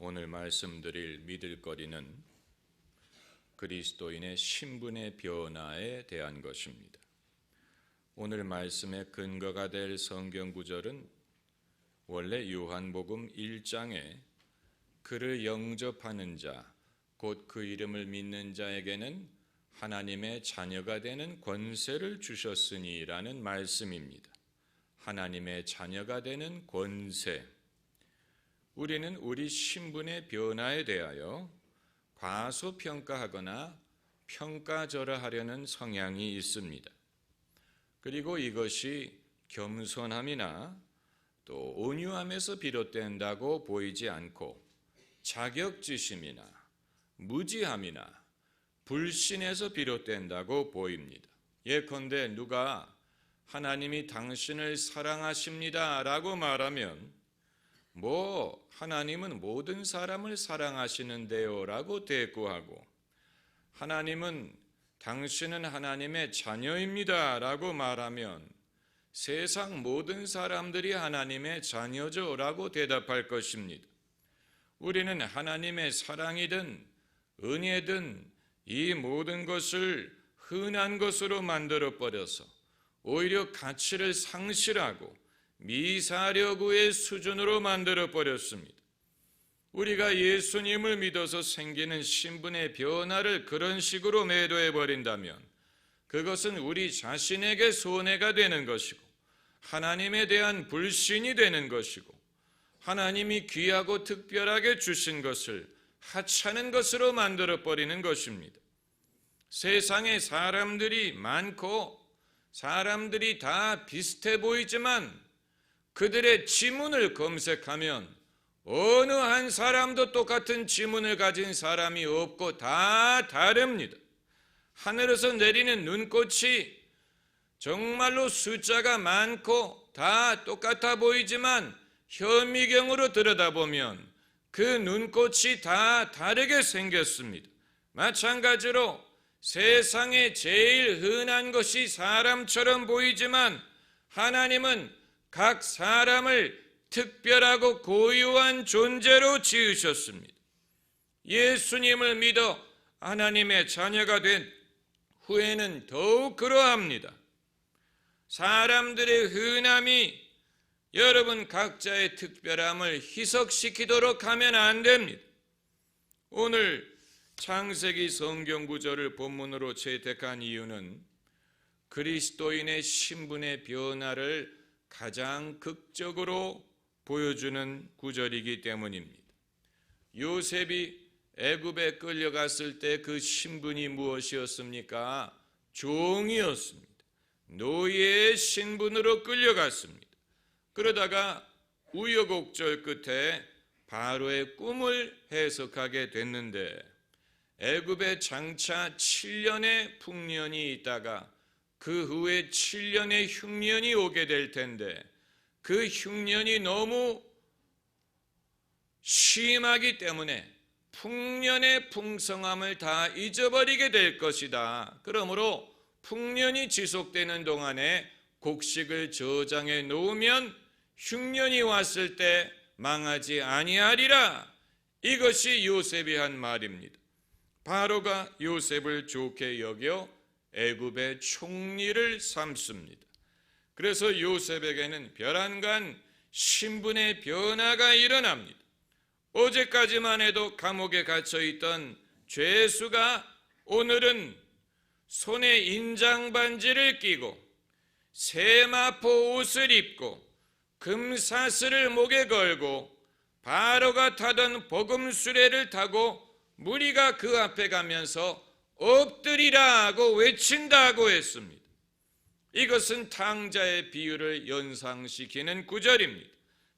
오늘 말씀드릴 믿을 거리는 그리스도인의 신분의 변화에 대한 것입니다. 오늘 말씀의 근거가 될 성경 구절은 원래 요한복음 1장에 그를 영접하는 자, 곧 그 이름을 믿는 자에게는 하나님의 자녀가 되는 권세를 주셨으니라는 말씀입니다. 하나님의 자녀가 되는 권세. 우리는 우리 신분의 변화에 대하여 과소평가하거나 평가절하하려는 성향이 있습니다. 그리고 이것이 겸손함이나 또 온유함에서 비롯된다고 보이지 않고 자격지심이나 무지함이나 불신에서 비롯된다고 보입니다. 예컨대 누가 하나님이 당신을 사랑하십니다 라고 말하면 뭐 하나님은 모든 사람을 사랑하시는데요 라고 대꾸하고 하나님은 당신은 하나님의 자녀입니다 라고 말하면 세상 모든 사람들이 하나님의 자녀죠 라고 대답할 것입니다. 우리는 하나님의 사랑이든 은혜든 이 모든 것을 흔한 것으로 만들어 버려서 오히려 가치를 상실하고 미사려구의 수준으로 만들어 버렸습니다. 우리가 예수님을 믿어서 생기는 신분의 변화를 그런 식으로 매도해 버린다면 그것은 우리 자신에게 손해가 되는 것이고 하나님에 대한 불신이 되는 것이고 하나님이 귀하고 특별하게 주신 것을 하찮은 것으로 만들어 버리는 것입니다. 세상에 사람들이 많고 사람들이 다 비슷해 보이지만 그들의 지문을 검색하면 어느 한 사람도 똑같은 지문을 가진 사람이 없고 다 다릅니다. 하늘에서 내리는 눈꽃이 정말로 숫자가 많고 다 똑같아 보이지만 현미경으로 들여다보면 그 눈꽃이 다 다르게 생겼습니다. 마찬가지로 세상에 제일 흔한 것이 사람처럼 보이지만 하나님은 각 사람을 특별하고 고유한 존재로 지으셨습니다. 예수님을 믿어 하나님의 자녀가 된 후에는 더욱 그러합니다. 사람들의 흔함이 여러분 각자의 특별함을 희석시키도록 하면 안 됩니다. 오늘 창세기 성경 구절을 본문으로 채택한 이유는 그리스도인의 신분의 변화를 가장 극적으로 보여주는 구절이기 때문입니다. 요셉이 애굽에 끌려갔을 때 그 신분이 무엇이었습니까? 종이었습니다. 노예의 신분으로 끌려갔습니다. 그러다가 우여곡절 끝에 바로의 꿈을 해석하게 됐는데 애굽에 장차 7년의 풍년이 있다가 그 후에 7년의 흉년이 오게 될 텐데 그 흉년이 너무 심하기 때문에 풍년의 풍성함을 다 잊어버리게 될 것이다. 그러므로 풍년이 지속되는 동안에 곡식을 저장해 놓으면 흉년이 왔을 때 망하지 아니하리라. 이것이 요셉이 한 말입니다. 바로가 요셉을 좋게 여겨 애굽의 총리를 삼습니다. 그래서 요셉에게는 별안간 신분의 변화가 일어납니다. 어제까지만 해도 감옥에 갇혀 있던 죄수가 오늘은 손에 인장 반지를 끼고 세마포 옷을 입고 금사슬을 목에 걸고 바로가 타던 복음 수레를 타고 무리가 그 앞에 가면서 엎드리라고 외친다고 했습니다. 이것은 탕자의 비유를 연상시키는 구절입니다.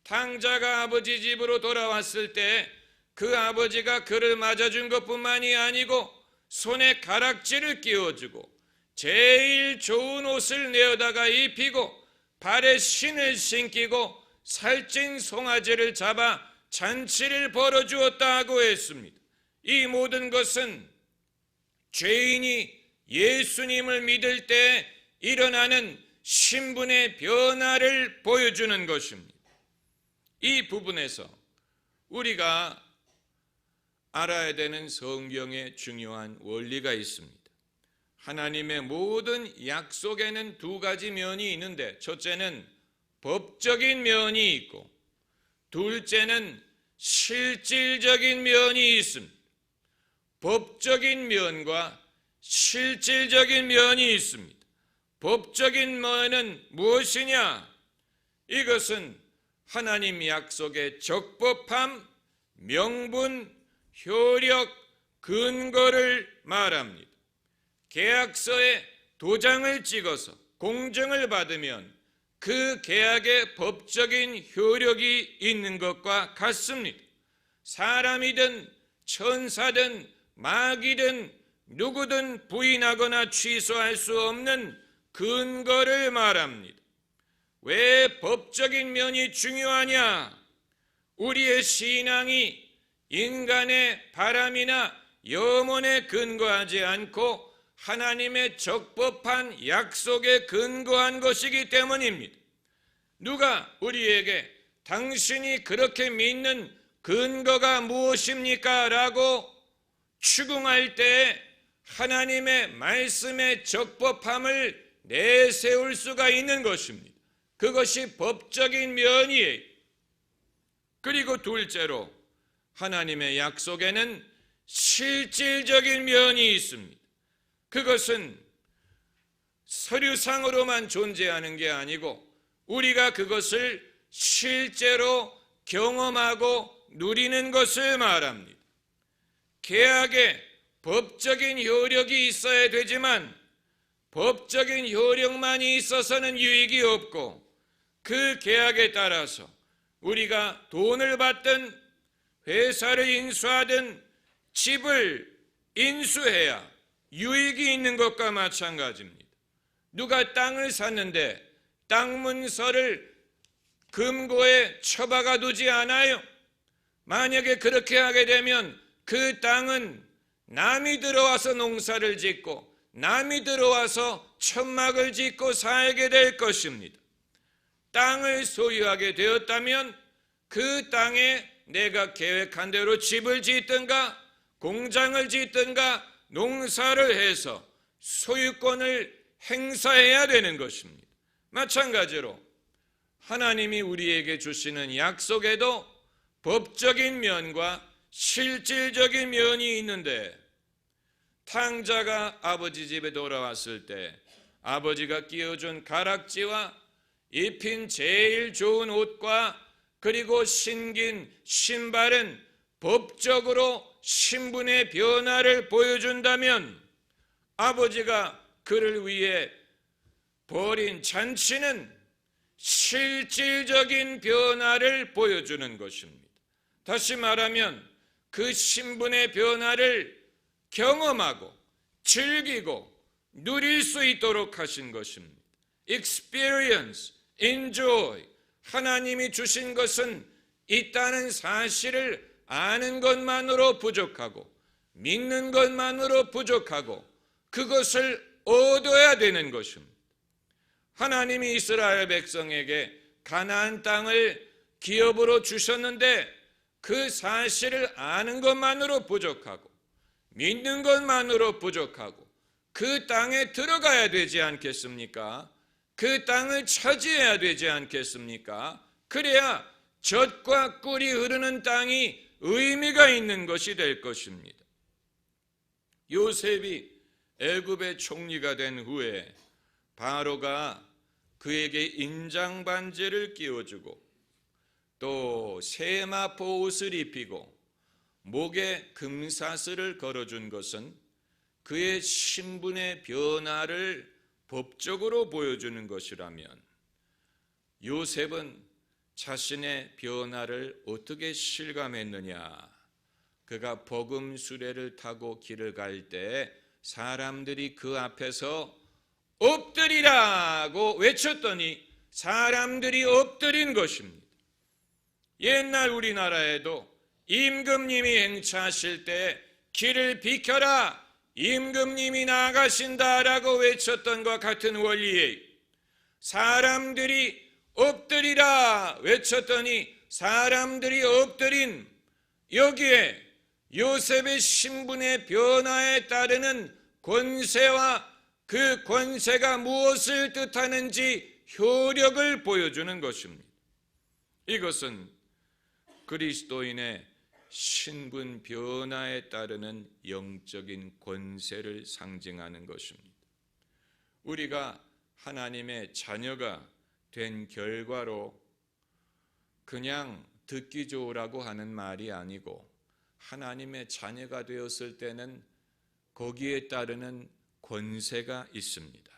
탕자가 아버지 집으로 돌아왔을 때 그 아버지가 그를 맞아준 것뿐만이 아니고 손에 가락지를 끼워주고 제일 좋은 옷을 내어다가 입히고 발에 신을 신기고 살찐 송아지를 잡아 잔치를 벌어주었다고 했습니다. 이 모든 것은 죄인이 예수님을 믿을 때 일어나는 신분의 변화를 보여주는 것입니다. 이 부분에서 우리가 알아야 되는 성경의 중요한 원리가 있습니다. 하나님의 모든 약속에는 두 가지 면이 있는데 첫째는 법적인 면이 있고 둘째는 실질적인 면이 있습니다. 법적인 면과 실질적인 면이 있습니다. 법적인 면은 무엇이냐? 이것은 하나님 약속의 적법함, 명분, 효력, 근거를 말합니다. 계약서에 도장을 찍어서 공증을 받으면 그 계약의 법적인 효력이 있는 것과 같습니다. 사람이든 천사든 마귀든 누구든 부인하거나 취소할 수 없는 근거를 말합니다. 왜 법적인 면이 중요하냐? 우리의 신앙이 인간의 바람이나 염원에 근거하지 않고 하나님의 적법한 약속에 근거한 것이기 때문입니다. 누가 우리에게 당신이 그렇게 믿는 근거가 무엇입니까? 라고 추궁할 때 하나님의 말씀의 적법함을 내세울 수가 있는 것입니다. 그것이 법적인 면이에요. 그리고 둘째로 하나님의 약속에는 실질적인 면이 있습니다. 그것은 서류상으로만 존재하는 게 아니고 우리가 그것을 실제로 경험하고 누리는 것을 말합니다. 계약에 법적인 효력이 있어야 되지만 법적인 효력만이 있어서는 유익이 없고 그 계약에 따라서 우리가 돈을 받든 회사를 인수하든 집을 인수해야 유익이 있는 것과 마찬가지입니다. 누가 땅을 샀는데 땅 문서를 금고에 처박아 두지 않아요. 만약에 그렇게 하게 되면 그 땅은 남이 들어와서 농사를 짓고 남이 들어와서 천막을 짓고 살게 될 것입니다. 땅을 소유하게 되었다면 그 땅에 내가 계획한 대로 집을 짓든가 공장을 짓든가 농사를 해서 소유권을 행사해야 되는 것입니다. 마찬가지로 하나님이 우리에게 주시는 약속에도 법적인 면과 실질적인 면이 있는데 탕자가 아버지 집에 돌아왔을 때 아버지가 끼워준 가락지와 입힌 제일 좋은 옷과 그리고 신긴 신발은 법적으로 신분의 변화를 보여준다면 아버지가 그를 위해 벌인 잔치는 실질적인 변화를 보여주는 것입니다. 다시 말하면 그 신분의 변화를 경험하고 즐기고 누릴 수 있도록 하신 것입니다. experience, enjoy. 하나님이 주신 것은 있다는 사실을 아는 것만으로 부족하고 믿는 것만으로 부족하고 그것을 얻어야 되는 것입니다. 하나님이 이스라엘 백성에게 가나안 땅을 기업으로 주셨는데 그 사실을 아는 것만으로 부족하고 믿는 것만으로 부족하고 그 땅에 들어가야 되지 않겠습니까? 그 땅을 차지해야 되지 않겠습니까? 그래야 젖과 꿀이 흐르는 땅이 의미가 있는 것이 될 것입니다. 요셉이 애굽의 총리가 된 후에 바로가 그에게 인장 반지를 끼워주고 또 세마포 옷을 입히고 목에 금사슬을 걸어준 것은 그의 신분의 변화를 법적으로 보여주는 것이라면 요셉은 자신의 변화를 어떻게 실감했느냐? 그가 복음 수레를 타고 길을 갈 때 사람들이 그 앞에서 엎드리라고 외쳤더니 사람들이 엎드린 것입니다. 옛날 우리나라에도 임금님이 행차하실 때 길을 비켜라 임금님이 나가신다라고 외쳤던 것 같은 원리에 사람들이 엎드리라 외쳤더니 사람들이 엎드린 여기에 요셉의 신분의 변화에 따르는 권세와 그 권세가 무엇을 뜻하는지 효력을 보여주는 것입니다. 이것은 그리스도인의 신분 변화에 따르는 영적인 권세를 상징하는 것입니다. 우리가 하나님의 자녀가 된 결과로 그냥 듣기 좋으라고 하는 말이 아니고 하나님의 자녀가 되었을 때는 거기에 따르는 권세가 있습니다.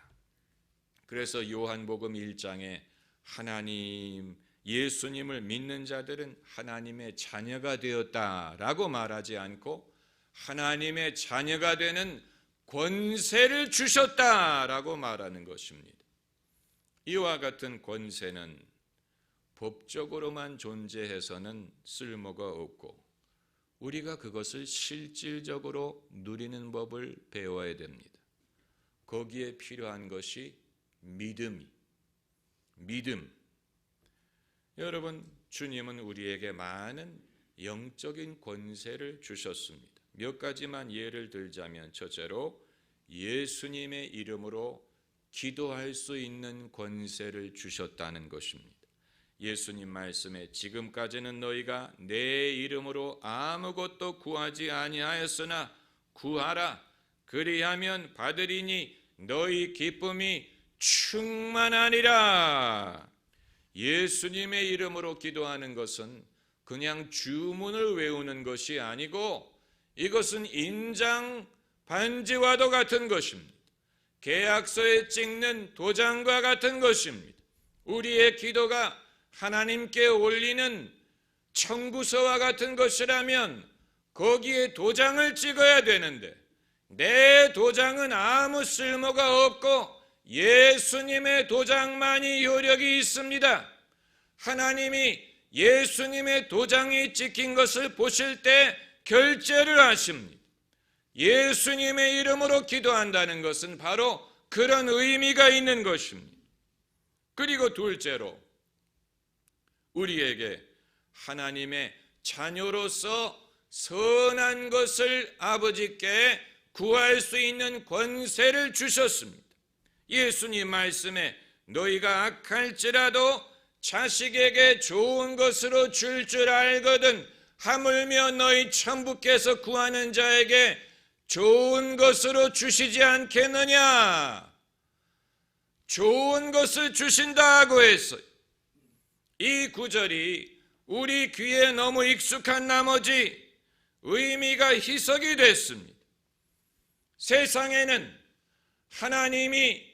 그래서 요한복음 1장에 하나님 예수님을 믿는 자들은 하나님의 자녀가 되었다라고 말하지 않고 하나님의 자녀가 되는 권세를 주셨다라고 말하는 것입니다. 이와 같은 권세는 법적으로만 존재해서는 쓸모가 없고 우리가 그것을 실질적으로 누리는 법을 배워야 됩니다. 거기에 필요한 것이 믿음이 믿음. 여러분, 주님은 우리에게 많은 영적인 권세를 주셨습니다. 몇 가지만 예를 들자면 첫째로 예수님의 이름으로 기도할 수 있는 권세를 주셨다는 것입니다. 예수님 말씀에 지금까지는 너희가 내 이름으로 아무것도 구하지 아니하였으나 구하라 그리하면 받으리니 너희 기쁨이 충만하니라. 예수님의 이름으로 기도하는 것은 그냥 주문을 외우는 것이 아니고 이것은 인장 반지와도 같은 것입니다. 계약서에 찍는 도장과 같은 것입니다. 우리의 기도가 하나님께 올리는 청구서와 같은 것이라면 거기에 도장을 찍어야 되는데 내 도장은 아무 쓸모가 없고 예수님의 도장만이 효력이 있습니다. 하나님이 예수님의 도장이 찍힌 것을 보실 때 결제를 하십니다. 예수님의 이름으로 기도한다는 것은 바로 그런 의미가 있는 것입니다. 그리고 둘째로 우리에게 하나님의 자녀로서 선한 것을 아버지께 구할 수 있는 권세를 주셨습니다. 예수님 말씀에 너희가 악할지라도 자식에게 좋은 것으로 줄줄 알거든 하물며 너희 천부께서 구하는 자에게 좋은 것으로 주시지 않겠느냐? 좋은 것을 주신다고 했어요. 이 구절이 우리 귀에 너무 익숙한 나머지 의미가 희석이 됐습니다. 세상에는 하나님이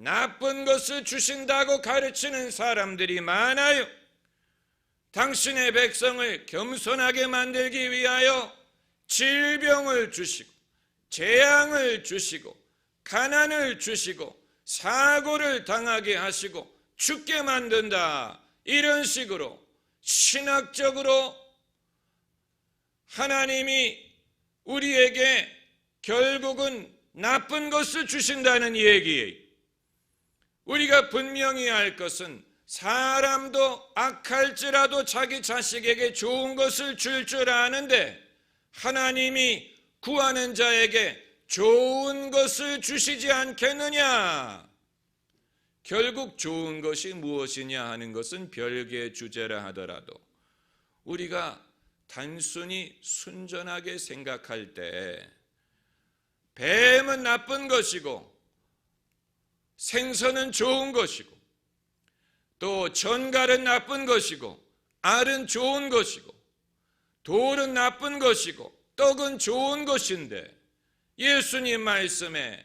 나쁜 것을 주신다고 가르치는 사람들이 많아요. 당신의 백성을 겸손하게 만들기 위하여 질병을 주시고, 재앙을 주시고, 가난을 주시고, 사고를 당하게 하시고, 죽게 만든다. 이런 식으로 신학적으로 하나님이 우리에게 결국은 나쁜 것을 주신다는 얘기예요. 우리가 분명히 알 것은 사람도 악할지라도 자기 자식에게 좋은 것을 줄줄 아는데 하나님이 구하는 자에게 좋은 것을 주시지 않겠느냐? 결국 좋은 것이 무엇이냐 하는 것은 별개의 주제라 하더라도 우리가 단순히 순전하게 생각할 때 뱀은 나쁜 것이고 생선은 좋은 것이고 또 전갈은 나쁜 것이고 알은 좋은 것이고 돌은 나쁜 것이고 떡은 좋은 것인데 예수님 말씀에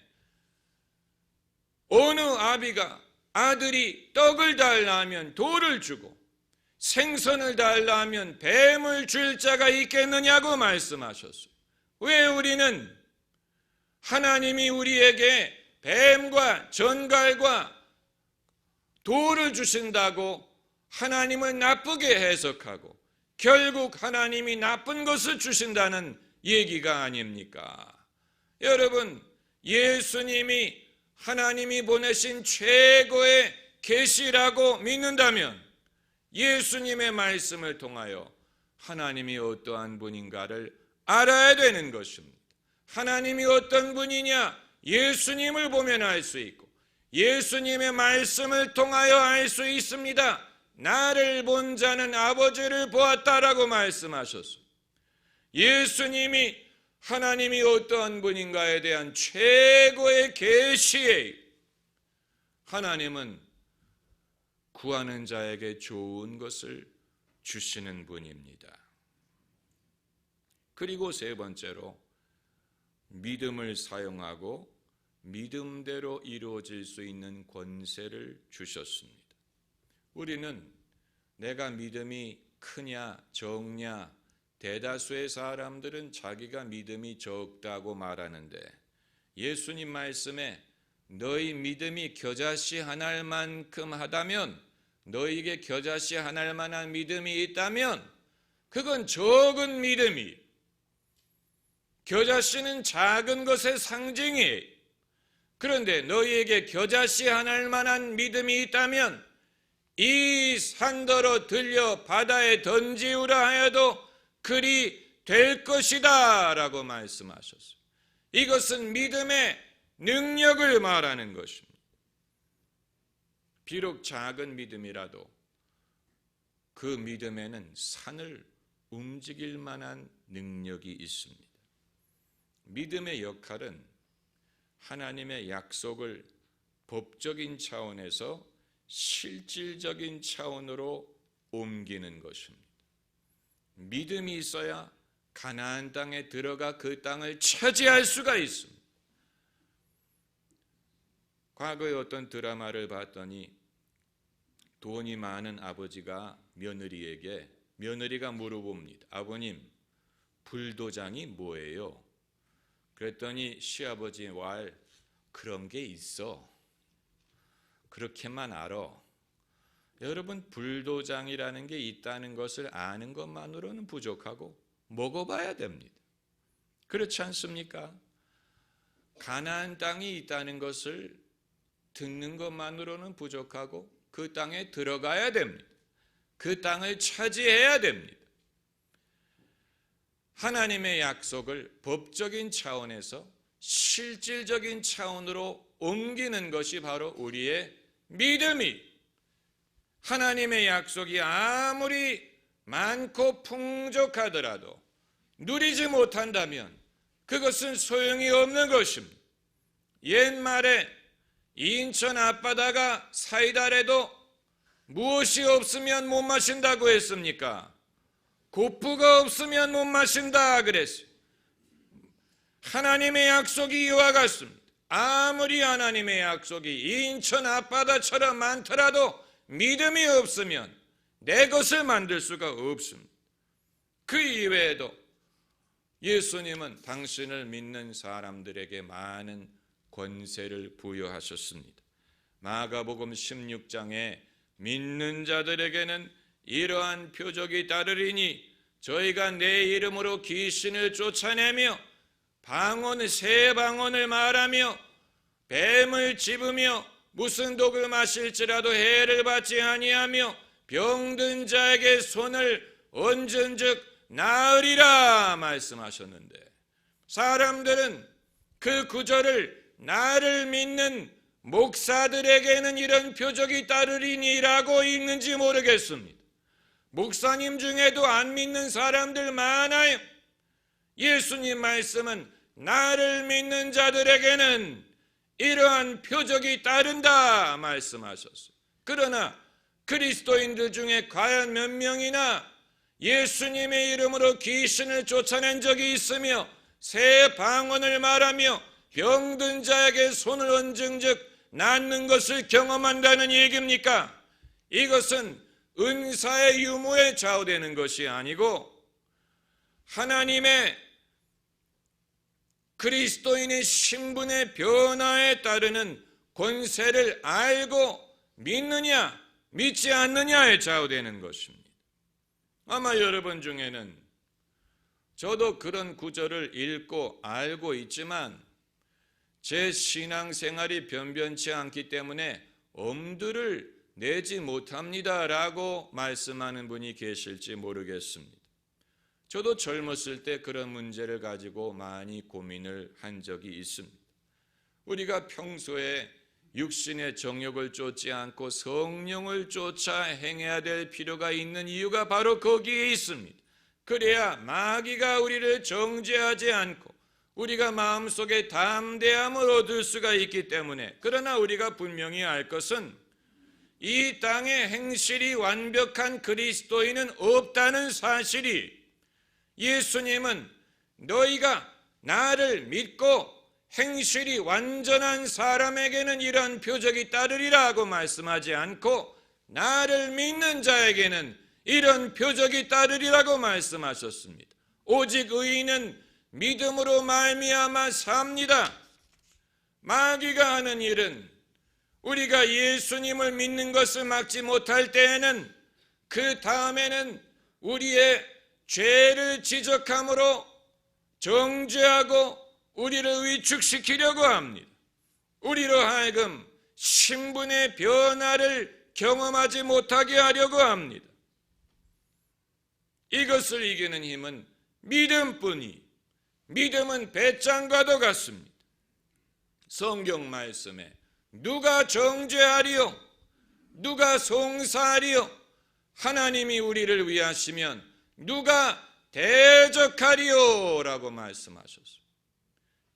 어느 아비가 아들이 떡을 달라 하면 돌을 주고 생선을 달라 하면 뱀을 줄 자가 있겠느냐고 말씀하셨어요. 왜 우리는 하나님이 우리에게 뱀과 전갈과 돌을 주신다고 하나님을 나쁘게 해석하고 결국 하나님이 나쁜 것을 주신다는 얘기가 아닙니까? 여러분, 예수님이 하나님이 보내신 최고의 계시라고 믿는다면 예수님의 말씀을 통하여 하나님이 어떠한 분인가를 알아야 되는 것입니다. 하나님이 어떤 분이냐? 예수님을 보면 알 수 있고 예수님의 말씀을 통하여 알 수 있습니다. 나를 본 자는 아버지를 보았다라고 말씀하셨습니다. 예수님이 하나님이 어떠한 분인가에 대한 최고의 계시에 하나님은 구하는 자에게 좋은 것을 주시는 분입니다. 그리고 세 번째로 믿음을 사용하고 믿음대로 이루어질 수 있는 권세를 주셨습니다. 우리는 내가 믿음이 크냐 적냐 대다수의 사람들은 자기가 믿음이 적다고 말하는데 예수님 말씀에 너희 믿음이 겨자씨 한 알만큼 하다면 너에게 겨자씨 한 알만한 믿음이 있다면 그건 적은 믿음이 겨자씨는 작은 것의 상징이에요. 그런데 너희에게 겨자씨 한 알만한 믿음이 있다면 이 산더러 들려 바다에 던지우라 하여도 그리 될 것이다 라고 말씀하셨어요. 이것은 믿음의 능력을 말하는 것입니다. 비록 작은 믿음이라도 그 믿음에는 산을 움직일 만한 능력이 있습니다. 믿음의 역할은 하나님의 약속을 법적인 차원에서 실질적인 차원으로 옮기는 것입니다. 믿음이 있어야 가나안 땅에 들어가 그 땅을 차지할 수가 있습니다. 과거에 어떤 드라마를 봤더니 돈이 많은 아버지가 며느리에게 며느리가 물어봅니다. 아버님, 불도장이 뭐예요? 그랬더니 시아버지 왈 그런 게 있어. 그렇게만 알아. 여러분 불도장이라는 게 있다는 것을 아는 것만으로는 부족하고 먹어봐야 됩니다. 그렇지 않습니까? 가나안 땅이 있다는 것을 듣는 것만으로는 부족하고 그 땅에 들어가야 됩니다. 그 땅을 차지해야 됩니다. 하나님의 약속을 법적인 차원에서 실질적인 차원으로 옮기는 것이 바로 우리의 믿음이 하나님의 약속이 아무리 많고 풍족하더라도 누리지 못한다면 그것은 소용이 없는 것입니다. 옛말에 인천 앞바다가 사이다래도 무엇이 없으면 못 마신다고 했습니까? 고프가 없으면 못 마신다 그랬어요. 하나님의 약속이 이와 같습니다. 아무리 하나님의 약속이 인천 앞바다처럼 많더라도 믿음이 없으면 내 것을 만들 수가 없습니다. 그 이외에도 예수님은 당신을 믿는 사람들에게 많은 권세를 부여하셨습니다. 마가복음 16장에 믿는 자들에게는 이러한 표적이 따르리니 저희가 내 이름으로 귀신을 쫓아내며 방언 새 방언을 말하며 뱀을 집으며 무슨 독을 마실지라도 해를 받지 아니하며 병든 자에게 손을 얹은즉 나으리라 말씀하셨는데 사람들은 그 구절을 나를 믿는 목사들에게는 이런 표적이 따르리니라고 읽는지 모르겠습니다. 목사님 중에도 안 믿는 사람들 많아요. 예수님 말씀은 나를 믿는 자들에게는 이러한 표적이 따른다 말씀하셨어요. 그러나 그리스도인들 중에 과연 몇 명이나 예수님의 이름으로 귀신을 쫓아낸 적이 있으며 새 방언을 말하며 병든 자에게 손을 얹은 즉 낫는 것을 경험한다는 얘기입니까? 이것은 은사의 유무에 좌우되는 것이 아니고 하나님의 그리스도인의 신분의 변화에 따르는 권세를 알고 믿느냐 믿지 않느냐에 좌우되는 것입니다. 아마 여러분 중에는 저도 그런 구절을 읽고 알고 있지만 제 신앙생활이 변변치 않기 때문에 엄두를 내지 못합니다 라고 말씀하는 분이 계실지 모르겠습니다. 저도 젊었을 때 그런 문제를 가지고 많이 고민을 한 적이 있습니다. 우리가 평소에 육신의 정욕을 쫓지 않고 성령을 쫓아 행해야 될 필요가 있는 이유가 바로 거기에 있습니다. 그래야 마귀가 우리를 정죄하지 않고 우리가 마음속에 담대함을 얻을 수가 있기 때문에 그러나 우리가 분명히 알 것은 이 땅에 행실이 완벽한 그리스도인은 없다는 사실이 예수님은 너희가 나를 믿고 행실이 완전한 사람에게는 이런 표적이 따르리라고 말씀하지 않고 나를 믿는 자에게는 이런 표적이 따르리라고 말씀하셨습니다. 오직 의인은 믿음으로 말미암아 삽니다. 마귀가 하는 일은 우리가 예수님을 믿는 것을 막지 못할 때에는 그 다음에는 우리의 죄를 지적함으로 정죄하고 우리를 위축시키려고 합니다. 우리로 하여금 신분의 변화를 경험하지 못하게 하려고 합니다. 이것을 이기는 힘은 믿음뿐이 믿음은 배짱과도 같습니다. 성경 말씀에 누가 정죄하리요? 누가 송사하리요? 하나님이 우리를 위하시면 누가 대적하리요? 라고 말씀하셨습니다.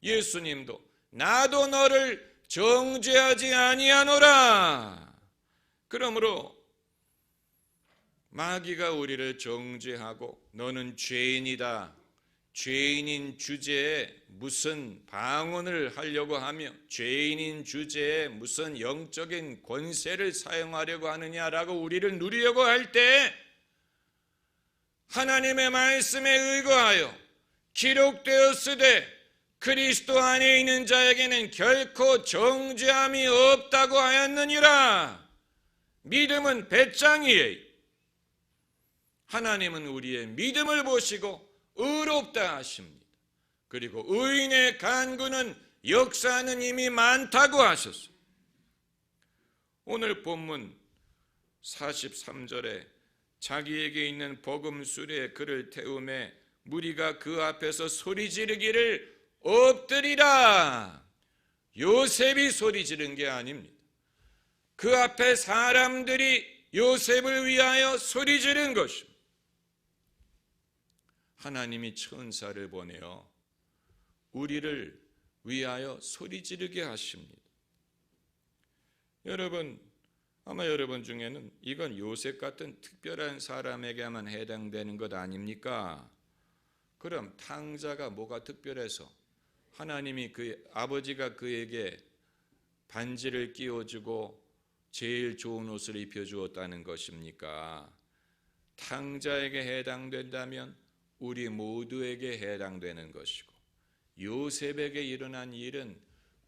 예수님도 나도 너를 정죄하지 아니하노라. 그러므로 마귀가 우리를 정죄하고 너는 죄인이다. 죄인인 주제에 무슨 방언을 하려고 하며 죄인인 주제에 무슨 영적인 권세를 사용하려고 하느냐라고 우리를 누리려고 할 때 하나님의 말씀에 의거하여 기록되었으되 그리스도 안에 있는 자에게는 결코 정죄함이 없다고 하였느니라. 믿음은 배짱이에요 하나님은 우리의 믿음을 보시고 의롭다 하십니다. 그리고 의인의 간구는 역사하는 힘이 많다고 하셨어요. 오늘 본문 43절에 자기에게 있는 수레에 그를 태움에 무리가 그 앞에서 소리 지르기를 엎드리라. 요셉이 소리 지른 게 아닙니다. 그 앞에 사람들이 요셉을 위하여 소리 지른 것입니다. 하나님이 천사를 보내어 우리를 위하여 소리 지르게 하십니다. 여러분, 아마 여러분 중에는 이건 요셉 같은 특별한 사람에게만 해당되는 것 아닙니까? 그럼 탕자가 뭐가 특별해서 하나님이 그 아버지가 그에게 반지를 끼워주고 제일 좋은 옷을 입혀주었다는 것입니까? 탕자에게 해당된다면 우리 모두에게 해당되는 것이고 요셉에게 일어난 일은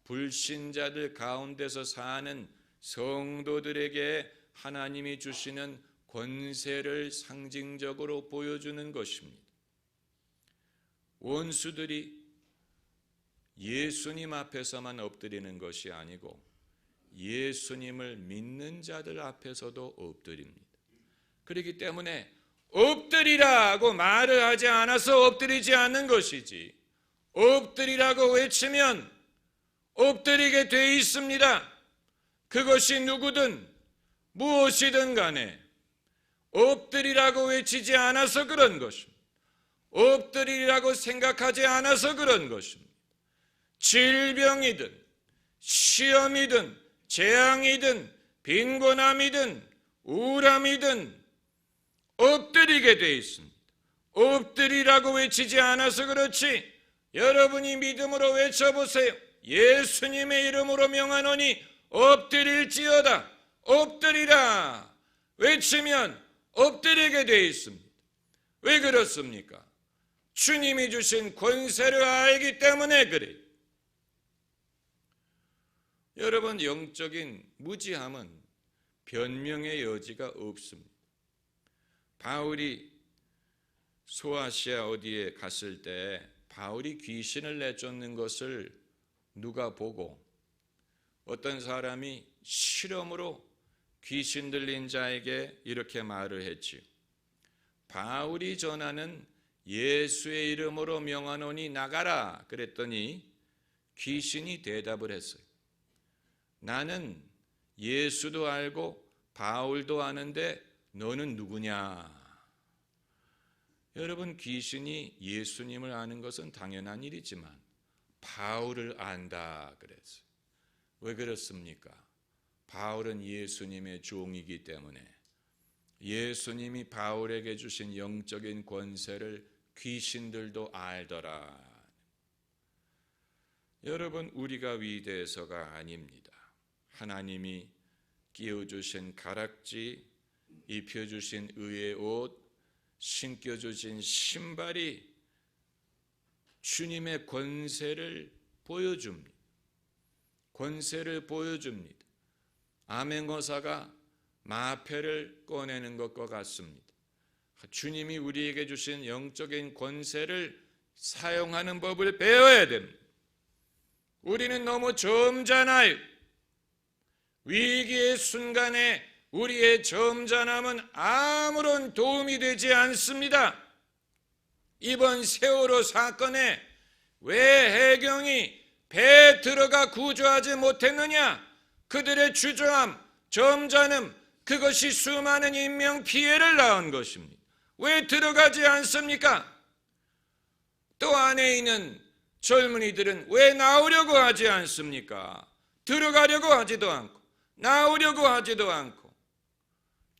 불신자들 가운데서 사는 성도들에게 하나님이 주시는 권세를 상징적으로 보여주는 것입니다. 원수들이 예수님 앞에서만 엎드리는 것이 아니고 예수님을 믿는 자들 앞에서도 엎드립니다. 그렇기 때문에 엎드리라고 말을 하지 않아서 엎드리지 않는 것이지 엎드리라고 외치면 엎드리게 돼 있습니다. 그것이 누구든 무엇이든 간에 엎드리라고 외치지 않아서 그런 것입니다. 엎드리라고 생각하지 않아서 그런 것입니다. 질병이든 시험이든 재앙이든 빈곤함이든 우람이든 엎드리게 돼 있습니다. 엎드리라고 외치지 않아서 그렇지 여러분이 믿음으로 외쳐보세요. 예수님의 이름으로 명하노니 엎드릴지어다 엎드리라 외치면 엎드리게 돼 있습니다. 왜 그렇습니까? 주님이 주신 권세를 알기 때문에 그래. 여러분 영적인 무지함은 변명의 여지가 없습니다. 바울이 소아시아 어디에 갔을 때 바울이 귀신을 내쫓는 것을 누가 보고 어떤 사람이 실험으로 귀신 들린 자에게 이렇게 말을 했지. 바울이 전하는 예수의 이름으로 명하노니 나가라 그랬더니 귀신이 대답을 했어요. 나는 예수도 알고 바울도 아는데 너는 누구냐? 여러분 귀신이 예수님을 아는 것은 당연한 일이지만 바울을 안다 그랬어요. 왜 그렇습니까? 바울은 예수님의 종이기 때문에 예수님이 바울에게 주신 영적인 권세를 귀신들도 알더라. 여러분 우리가 위대해서가 아닙니다. 하나님이 끼워 주신 가락지, 입혀주신 의의 옷, 신겨주신 신발이 주님의 권세를 보여줍니다. 권세를 보여줍니다. 아멘거사가 마패를 꺼내는 것과 같습니다. 주님이 우리에게 주신 영적인 권세를 사용하는 법을 배워야 됩니다. 우리는 너무 점잖아요. 위기의 순간에 우리의 점잖함은 아무런 도움이 되지 않습니다. 이번 세월호 사건에 왜 해경이 배에 들어가 구조하지 못했느냐? 그들의 주저함, 점잖음, 그것이 수많은 인명 피해를 낳은 것입니다. 왜 들어가지 않습니까? 또 안에 있는 젊은이들은 왜 나오려고 하지 않습니까? 들어가려고 하지도 않고, 나오려고 하지도 않고,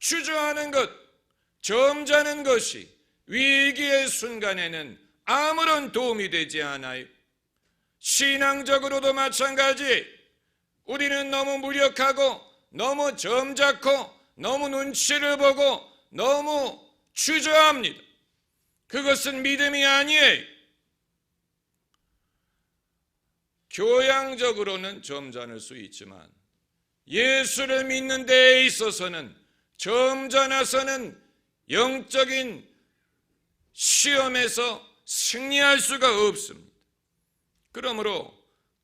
주저하는 것, 점잖은 것이 위기의 순간에는 아무런 도움이 되지 않아요. 신앙적으로도 마찬가지. 우리는 너무 무력하고, 너무 점잖고, 너무 눈치를 보고, 너무 주저합니다. 그것은 믿음이 아니에요. 교양적으로는 점잖을 수 있지만 예수를 믿는 데에 있어서는 점잖아서는 영적인 시험에서 승리할 수가 없습니다. 그러므로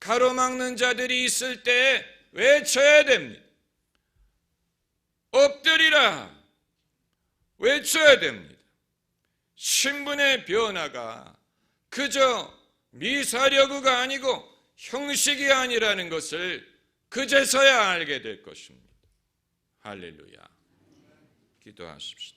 가로막는 자들이 있을 때 외쳐야 됩니다. 엎드리라 외쳐야 됩니다. 신분의 변화가 그저 미사려구가 아니고 형식이 아니라는 것을 그제서야 알게 될 것입니다. 할렐루야. 기도하십시다.